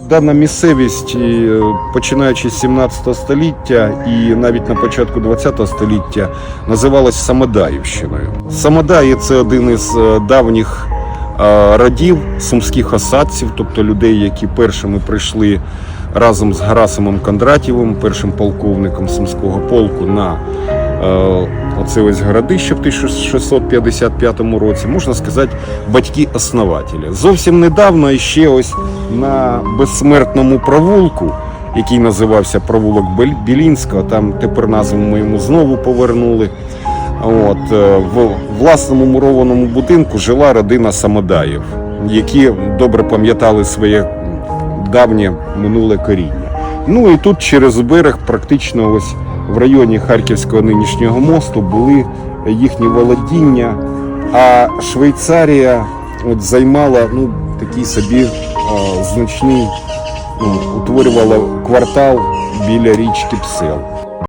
Дана місцевість, е, починаючи з 17 століття і навіть на початку 20 століття, називалась Самодаївщиною. Самодаї це один із е, давніх е, родів сумських осадців, тобто людей, які першими прийшли разом з Гарасимом Кондратєвим, першим полковником сумського полку на оце ось городище в 1655 році, можна сказати, батьки-основателі. Зовсім недавно ще ось на безсмертному провулку, який називався провулок Білінського, там тепер назву ми йому знову повернули. От, е, в власному мурованому будинку жила родина Самодаїв, які добре пам'ятали своє давнє минуле коріння. Ну і тут через берег, практично ось в районі Харківського нинішнього мосту, були їхні володіння. А Швейцарія от займала ну, такий собі а, значний, ну, утворювала квартал біля річки Псел.